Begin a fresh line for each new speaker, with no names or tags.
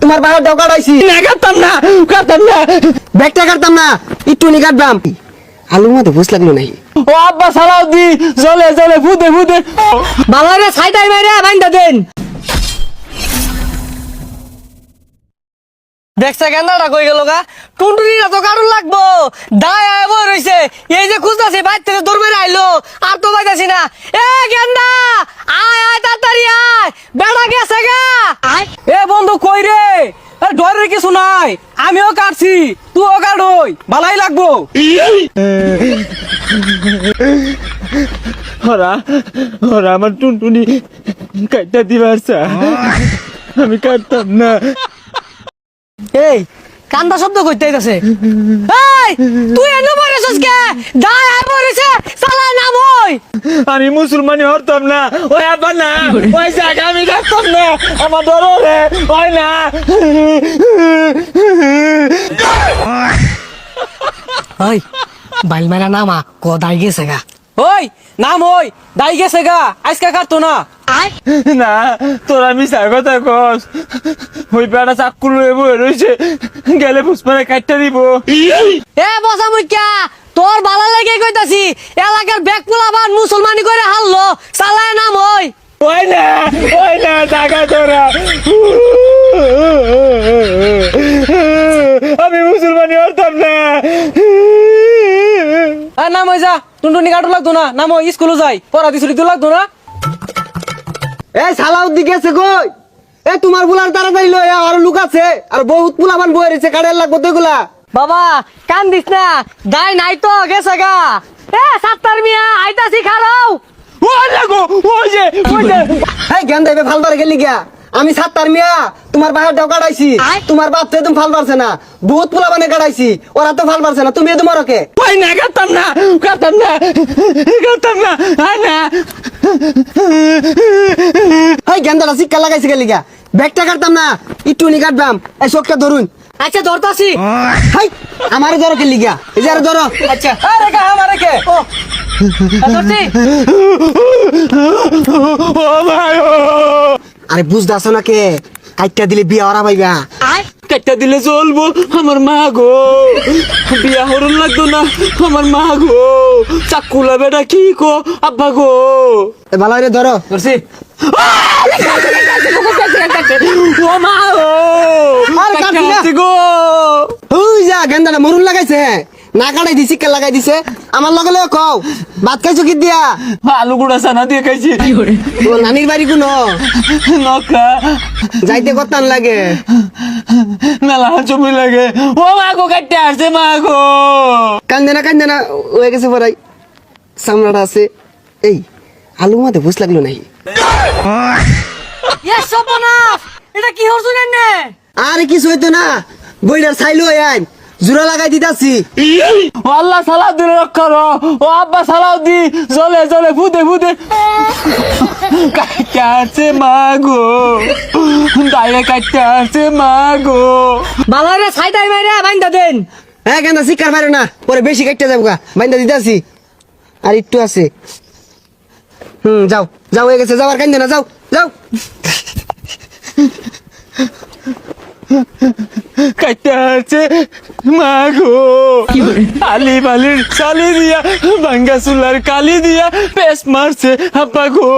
তোমার বাহার দাও কাটাইছি।
না কাটতাম না কাটতাম না।
ব্যাগটা কাটতাম না একটু নি কাটবাম। মধ্যে বুঝ লাগল নাই
ও আব্বা সালাও দি জলে জলে ফুদে ফুদে
সাইডাই মাইরে বাইন্দা দেন। দেখছে গেন্দাটা কই গেল গা? টুনটুনিটা তো কারণ লাগবো? দায় আয় বই রইছে। এই যে খুঁজতাছি বাইর থেকে দৌড় মেরে আইলো। আর তো পাইতাছি না। এ গেন্দা আয় আয় তাড়াতাড়ি আয় বেড়া গেছে গা
এ বন্ধু কই রে আরে ডরের কিছু নাই। আমিও কাটছি তুইও কাটই। ভালাই লাগবো। ওরা ওরা আমার টুনটুনি কাটটা দিবার চা। আমি কাটতাম না।
এই কান্দা শব্দ কইতে আইতাছে। এই তুই এনে মরেছিস কে? দায় আয় মরেছে।
আমি মুসলমানি হরতাম না। ওই আবার না ওই জায়গা আমি কাটতাম না। আমার ডর রে ওই না।
ওই বাইল মেরা নামা কদাই গেছে গা?
ওই নাম ওই দাই গেছে গা আজকে কাটতো না? না তোরা মিশা কথা কস। ওই পেড়া বয়ে রয়েছে গেলে পুষ্পারে কাটতে দিব।
এ বসা মুখ্যা তোর বালা লেগে কইতাছি এলাকার ব্যাগ পোলাবান মুসলমানি করে হারলো সালায় নাম হই
ওই না ওই না টাকা তোরা। আমি মুসলমানি হরতাম না। আর নাম হয়ে যা টুনটুনি কাটো লাগতো না নাম স্কুলে যাই পড়া দিছুরি তো লাগতো না।
এই সালাউদ্দি গেছে কই? এ তোমার বুলার তাড়াতাড়ি লই আর লুক আছে আর বহুত পুলাবান বয়ে রয়েছে কাড়ের লাগবো তো এগুলা।
বাবা কান দিস না। দাই নাই তো গেছে গা। এ সাত্তার মিয়া আইতাছি খারাও।
ওই লাগো ওই যে ওই যে।
এই জ্ঞান দেবে ফালবার গেলি গিয়া। আমি সাত্তার মিয়া তোমার বাহার দাও কাটাইছি। তোমার বাপ তো একদম ফাল পারছে না। বহুত পুলাবানে কাটাইছি। ওরা তো ফাল পারছে না। তুমি এদম কে
ওই না কাটতাম না কাটতাম না কাটতাম না আয় না।
এই গেন্দাটা শিক্ষা লাগাইছে গেলি গিয়া। ব্যাগটা কাটতাম না একটু নি কাটবাম। এই চোখটা ধরুন।
আচ্ছা ধরতাছি
হাই আমারে ধরো গেলি গিয়া এই যে আরে ধরো।
আচ্ছা
আরে কা আমারে কে?
ও। ধরছি।
ও ভাই
আরে বুঝতে আসো না কে? কাইটটা দিলে বিয়া ওরা পাইবা
কাটটা দিলে চলবো আমার মা গো। বিয়া হরণ লাগতো না আমার মা গো। চাকুলা বেটা কি কো আব্বা গো।
ভালো ধরো।
ধরছি। ও মা
গেন্দাটা মরুন লাগাইছে না কাটাই দিছি কে লাগাই দিছে। আমার লগে লগে কও ভাত খাইছো কি দিয়া?
আলু গুড়া সানা দিয়ে খাইছি।
তোর নানির বাড়ি কোনো?
নকা।
যাইতে কতান লাগে।
মেলা জমি লাগে। ও মা গো কাটতে আসছে মা গো।
কান্দে না কান্দে না হয়ে গেছে পরাই সামনাটা আছে। এই আলু মাতে বুঝ লাগল নাই
এটা কি হরছুন
আরে কিছু হইতো না। বইটার ছাইলো আইন। জোড়া লাগাই দিতাছি।
ও আল্লাহ সালাহ দিলে রক্ষা রো ও আব্বা সালাহ দি জলে জলে ফুদে ফুদে। কাটতে আসছে মা গো দায়ে কাটতে আসছে মা গো
বালারে সাইডাই মাইরে বাইন্দা দেন।
হ্যাঁ কেন শিকার পারো না? পরে বেশি কাটতে যাব গা। বাইন্দা দিতাছি। আর একটু আছে। হুম যাও। যাও হয়ে গেছে। যাও আর কান্দে না যাও। যাও।
কাটতে আছে মা গো আলি বালির চালি দিয়া, ভাঙ্গা চুলার কালি দিয়া পেস মারছে হাপা গো